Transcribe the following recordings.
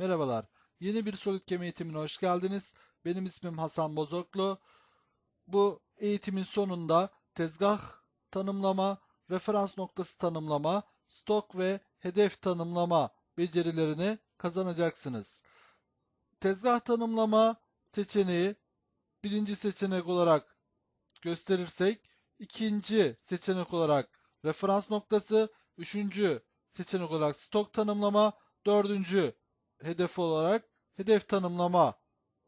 Merhabalar. Yeni bir SolidCam eğitimine hoş geldiniz. Benim ismim Hasan Bozoklu. Bu eğitimin sonunda tezgah tanımlama, referans noktası tanımlama, stok ve hedef tanımlama becerilerini kazanacaksınız. Tezgah tanımlama seçeneği birinci seçenek olarak gösterirsek, ikinci seçenek olarak referans noktası, üçüncü seçenek olarak stok tanımlama, dördüncü hedef olarak hedef tanımlama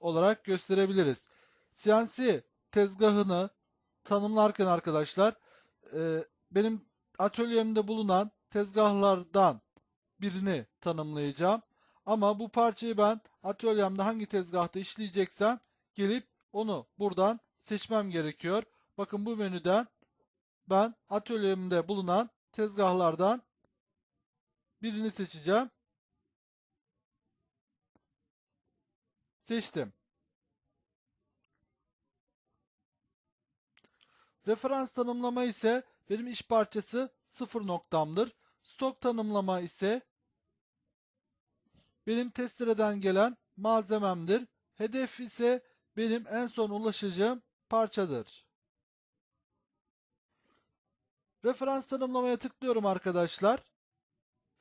olarak gösterebiliriz. CNC tezgahını tanımlarken arkadaşlar e, benim atölyemde bulunan tezgahlardan birini tanımlayacağım. Ama bu parçayı ben atölyemde hangi tezgahta işleyeceksem gelip onu buradan seçmem gerekiyor. Bakın bu menüden ben atölyemde bulunan tezgahlardan birini seçeceğim. Seçtim. Referans tanımlama ise benim iş parçası sıfır noktamdır. Stok tanımlama ise benim testereden gelen malzememdir. Hedef ise benim en son ulaşacağım parçadır. Referans tanımlamaya tıklıyorum arkadaşlar.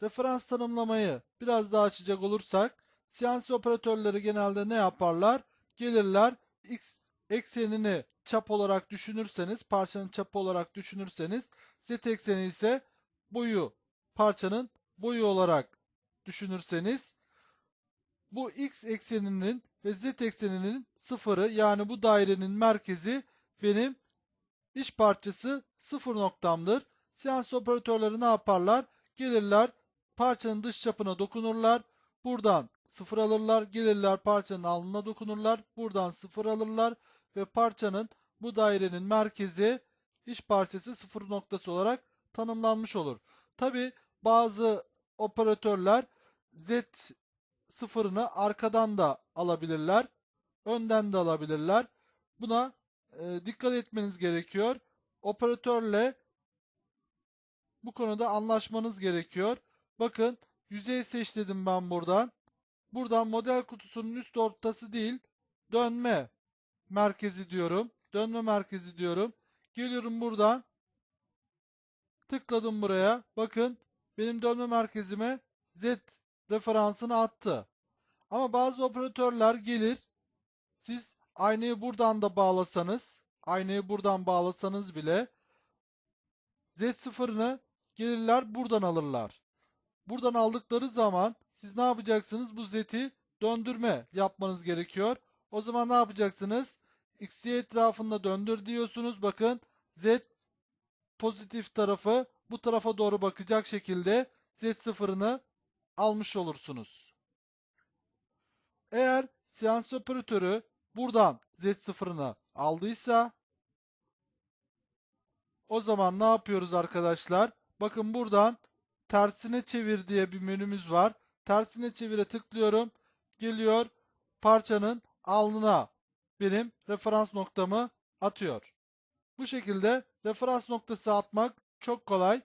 Referans tanımlamayı biraz daha açacak olursak CNC operatörleri genelde ne yaparlar? Gelirler x eksenini çap olarak düşünürseniz, parçanın çapı olarak düşünürseniz z ekseni ise boyu, parçanın boyu olarak düşünürseniz bu x ekseninin ve z ekseninin sıfırı yani bu dairenin merkezi benim iş parçası sıfır noktamdır. Seans operatörleri ne yaparlar? Gelirler parçanın dış çapına dokunurlar. Buradan sıfır alırlar. Gelirler parçanın alnına dokunurlar. Buradan sıfır alırlar. Ve parçanın bu dairenin merkezi iş parçası sıfır noktası olarak tanımlanmış olur. Tabi bazı operatörler Z sıfırını arkadan da alabilirler. Önden de alabilirler. Buna e, dikkat etmeniz gerekiyor. Operatörle bu konuda anlaşmanız gerekiyor. Bakın yüzey seç dedim ben buradan. Buradan model kutusunun üst ortası değil dönme merkezi diyorum. Dönme merkezi diyorum. Geliyorum buradan. Tıkladım buraya. Bakın benim dönme merkezime Z referansını attı. Ama bazı operatörler gelir. Siz aynayı buradan da bağlasanız, aynayı buradan bağlasanız bile Z sıfırını gelirler buradan alırlar. Buradan aldıkları zaman siz ne yapacaksınız? Bu Z'i döndürme yapmanız gerekiyor. O zaman ne yapacaksınız? X'ye etrafında döndür diyorsunuz. Bakın Z pozitif tarafı bu tarafa doğru bakacak şekilde Z sıfırını almış olursunuz. Eğer seans operatörü buradan Z sıfırını aldıysa o zaman ne yapıyoruz arkadaşlar? Bakın buradan tersine çevir diye bir menümüz var. Tersine çevire tıklıyorum. Geliyor parçanın alnına benim referans noktamı atıyor. Bu şekilde referans noktası atmak çok kolay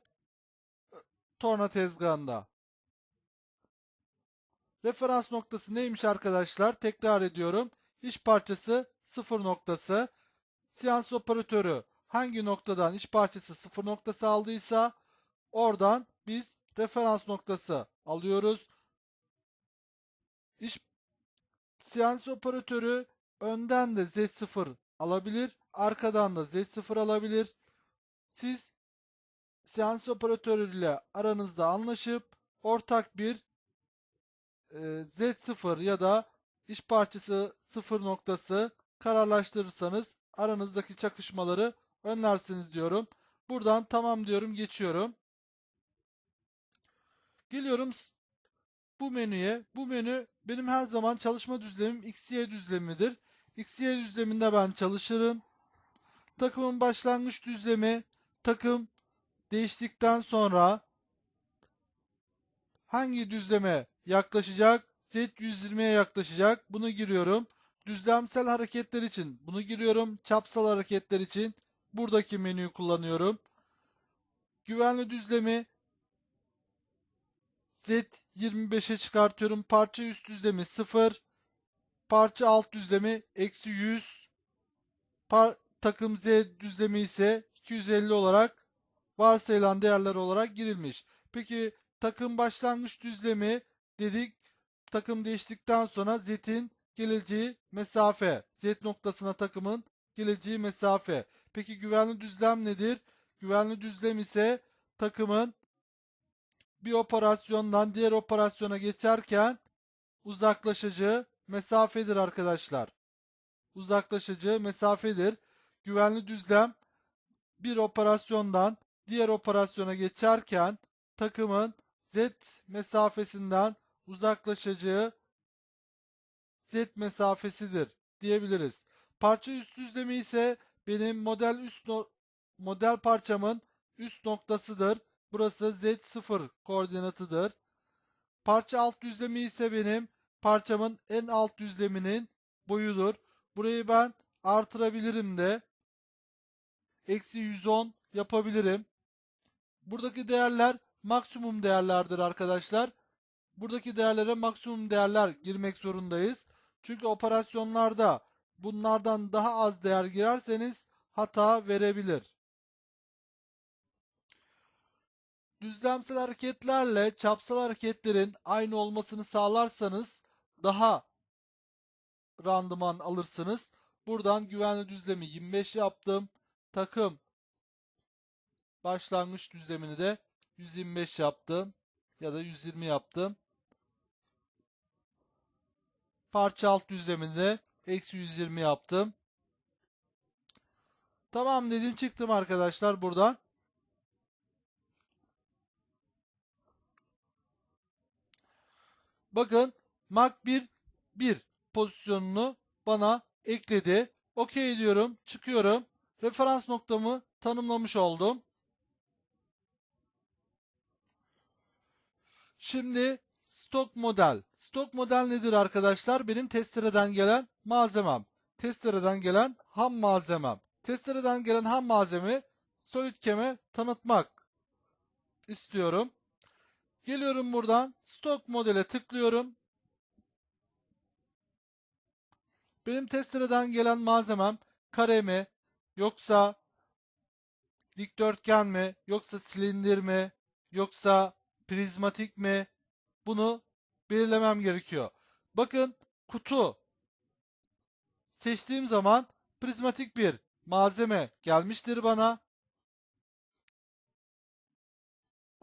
torna tezgahında. Referans noktası neymiş arkadaşlar? Tekrar ediyorum. İş parçası sıfır noktası. Seans operatörü hangi noktadan iş parçası sıfır noktası aldıysa oradan biz referans noktası alıyoruz. İş seans operatörü önden de Z0 alabilir, arkadan da Z0 alabilir. Siz seans operatörüyle aranızda anlaşıp ortak bir e, Z0 ya da iş parçası 0 noktası kararlaştırırsanız aranızdaki çakışmaları önlersiniz diyorum. Buradan tamam diyorum geçiyorum. Geliyorum bu menüye. Bu menü benim her zaman çalışma düzlemim XY düzlemidir. XY düzleminde ben çalışırım. Takımın başlangıç düzlemi takım değiştikten sonra hangi düzleme yaklaşacak? Z120'ye yaklaşacak. Bunu giriyorum. Düzlemsel hareketler için bunu giriyorum. Çapsal hareketler için buradaki menüyü kullanıyorum. Güvenli düzlemi Z 25'e çıkartıyorum. Parça üst düzlemi 0. Parça alt düzlemi eksi 100. Par takım Z düzlemi ise 250 olarak varsayılan değerler olarak girilmiş. Peki takım başlangıç düzlemi dedik. Takım değiştikten sonra Z'in geleceği mesafe. Z noktasına takımın geleceği mesafe. Peki güvenli düzlem nedir? Güvenli düzlem ise takımın bir operasyondan diğer operasyona geçerken uzaklaşacağı mesafedir arkadaşlar. Uzaklaşacağı mesafedir. Güvenli düzlem bir operasyondan diğer operasyona geçerken takımın z mesafesinden uzaklaşacağı z mesafesidir diyebiliriz. Parça üst düzlemi ise benim model üst model parçamın üst noktasıdır. Burası z0 koordinatıdır. Parça alt düzlemi ise benim parçamın en alt düzleminin boyudur. Burayı ben artırabilirim de. Eksi 110 yapabilirim. Buradaki değerler maksimum değerlerdir arkadaşlar. Buradaki değerlere maksimum değerler girmek zorundayız. Çünkü operasyonlarda bunlardan daha az değer girerseniz hata verebilir. Düzlemsel hareketlerle çapsal hareketlerin aynı olmasını sağlarsanız daha randıman alırsınız. Buradan güvenli düzlemi 25 yaptım. Takım başlangıç düzlemini de 125 yaptım ya da 120 yaptım. Parça alt düzlemini de eksi 120 yaptım. Tamam dedim çıktım arkadaşlar buradan. Bakın Mach 1 1 pozisyonunu bana ekledi. OK diyorum. Çıkıyorum. Referans noktamı tanımlamış oldum. Şimdi stok model. Stok model nedir arkadaşlar? Benim testereden gelen malzemem. Testereden gelen ham malzemem. Testereden gelen ham malzeme SolidCam'e tanıtmak istiyorum. Geliyorum buradan stok modele tıklıyorum. Benim testereden gelen malzemem kare mi yoksa dikdörtgen mi yoksa silindir mi yoksa prizmatik mi bunu belirlemem gerekiyor. Bakın kutu seçtiğim zaman prizmatik bir malzeme gelmiştir bana.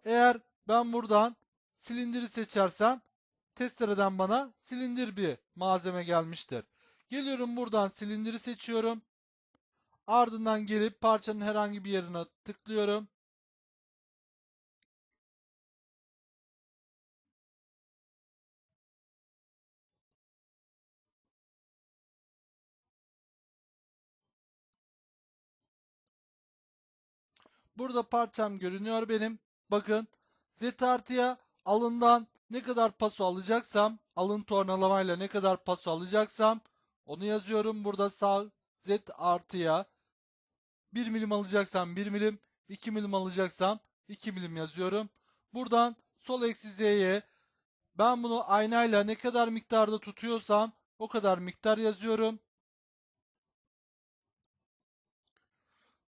Eğer ben buradan silindiri seçersem testereden bana silindir bir malzeme gelmiştir. Geliyorum buradan silindiri seçiyorum. Ardından gelip parçanın herhangi bir yerine tıklıyorum. Burada parçam görünüyor benim. Bakın Z artıya alından ne kadar paso alacaksam, alın tornalamayla ne kadar paso alacaksam onu yazıyorum. Burada sağ Z artıya 1 milim alacaksam 1 milim, 2 milim alacaksam 2 milim yazıyorum. Buradan sol eksi Z'ye ben bunu aynayla ne kadar miktarda tutuyorsam o kadar miktar yazıyorum.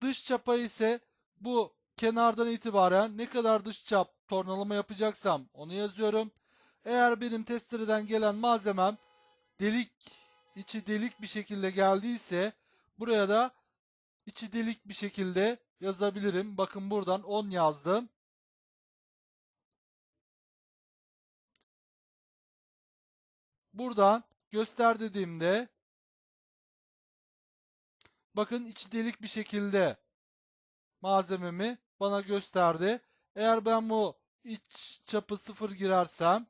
Dış çapa ise bu kenardan itibaren ne kadar dış çap tornalama yapacaksam onu yazıyorum. Eğer benim testereden gelen malzemem delik, içi delik bir şekilde geldiyse buraya da içi delik bir şekilde yazabilirim. Bakın buradan 10 yazdım. Buradan göster dediğimde bakın içi delik bir şekilde malzememi bana gösterdi. Eğer ben bu iç çapı 0 girersem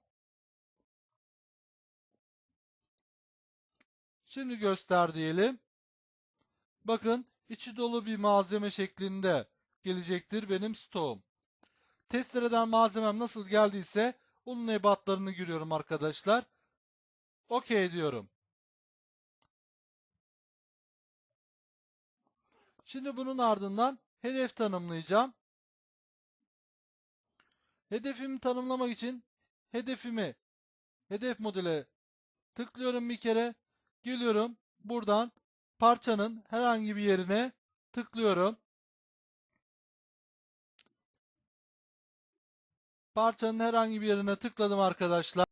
şimdi göster diyelim. Bakın içi dolu bir malzeme şeklinde gelecektir benim stoğum. Testereden malzemem nasıl geldiyse onun ebatlarını giriyorum arkadaşlar. OK diyorum. Şimdi bunun ardından hedef tanımlayacağım. Hedefimi tanımlamak için hedefimi hedef modele tıklıyorum bir kere. Geliyorum buradan parçanın herhangi bir yerine tıklıyorum. Parçanın herhangi bir yerine tıkladım arkadaşlar.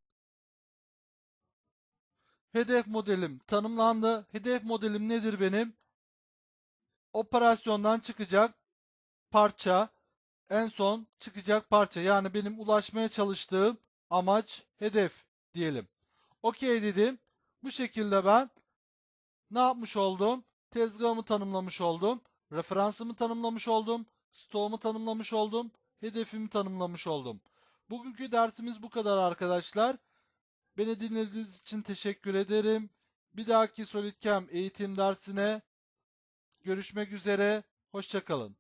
Hedef modelim tanımlandı. Hedef modelim nedir benim? Operasyondan çıkacak parça, en son çıkacak parça. Yani benim ulaşmaya çalıştığım amaç, hedef diyelim. Okey dedim. Bu şekilde ben ne yapmış oldum? Tezgahımı tanımlamış oldum. Referansımı tanımlamış oldum. Stoğumu tanımlamış oldum. Hedefimi tanımlamış oldum. Bugünkü dersimiz bu kadar arkadaşlar. Beni dinlediğiniz için teşekkür ederim. Bir dahaki SolidCam eğitim dersine görüşmek üzere. Hoşçakalın.